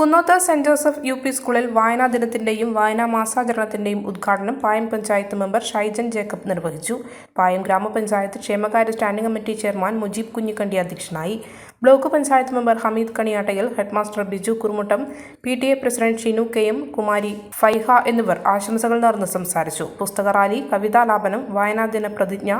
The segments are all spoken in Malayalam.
Kunnoth saint Joseph U P സ്കൂളിൽ വായനാ ദിനത്തിന്റെയും വായനാ മാസാചരണത്തിന്റെയും ഉദ്ഘാടനം പായം പഞ്ചായത്ത് മെമ്പർ ഷൈജൻ ജേക്കബ് നിർവഹിച്ചു. പായം ഗ്രാമപഞ്ചായത്ത് ക്ഷേമകാര്യ standing committee chairman Mujeeb Kunhikandi അധ്യക്ഷനായി. Block panchayat member Hameed Kaniyattayil headmaster Biju Kurumuttam P T A president Shinu K M Kumari Faiha എന്നിവർ ആശംസകൾ നേർന്ന് സംസാരിച്ചു. പുസ്തക റാലി കവിതാലാപനം വായനാ ദിന പ്രതിജ്ഞ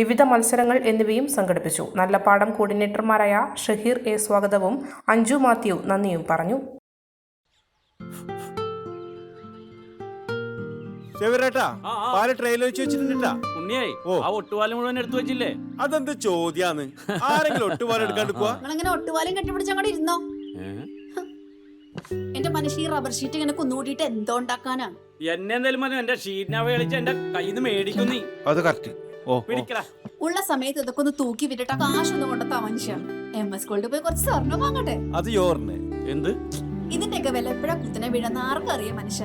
വിവിധ മത്സരങ്ങൾ എന്നിവയും സംഘടിപ്പിച്ചു. നല്ല പാഠം കോർഡിനേറ്റർമാരായ ഷഹീർ എ സ്വാഗതവും അഞ്ജു മാത്യു നന്ദിയും പറഞ്ഞു. ചെവിരേട്ടാ ആ, ആ. പാൽ ട്രെയിലർ വെച്ച് വെച്ചിട്ടുണ്ടാ ഉണ്ണിയായി ഓ. ആ ഒട്ടുപാലം മുഴുവൻ എടുത്തു വെച്ചില്ലേ? അതെന്ത് ചോദ്യാന്ന്? ആരെങ്കിലും ഒട്ടുപാലം എടുക്കാണ്ട് പോവാ നിങ്ങളിങ്ങനെ ഒട്ടുപാലും കെട്ടിപ്പിടിച്ച് അങ്ങോട്ട് ഇരുന്നോ? എന്റെ മനുഷ്യ ഈ റബ്ബർ ഷീറ്റ് ഇങ്ങനെ കുന്നുകൂട്ടിയിട്ട് എന്തോ ഉണ്ടാക്കാനാ? എന്നെ എന്തായാലും മതി എന്റെ ഷീറ്റിനെ കളിച്ച് എന്റെ കയ്യിൽ നിന്ന് മേടിക്കും നീ. അത് കറക്റ്റ് ഓ പിടിക്കടാ. ഉള്ള സമയത്ത് ഇതൊക്കെ ഒന്ന് തൂക്കി വിട്ടിട്ട് ആ കാശൊന്നും കൊണ്ടെത്താ മനുഷ്യ എം എസ് സ്കൂളിൽ പോയി കുറച്ച് സ്വർണം വാങ്ങട്ടെ? അത് യോറിന്. എന്ത്? ഇതിന്റെയൊക്കെ വില എപ്പോഴാ കുത്തിനെ വീഴുന്ന ആർക്കും അറിയാം മനുഷ്യ.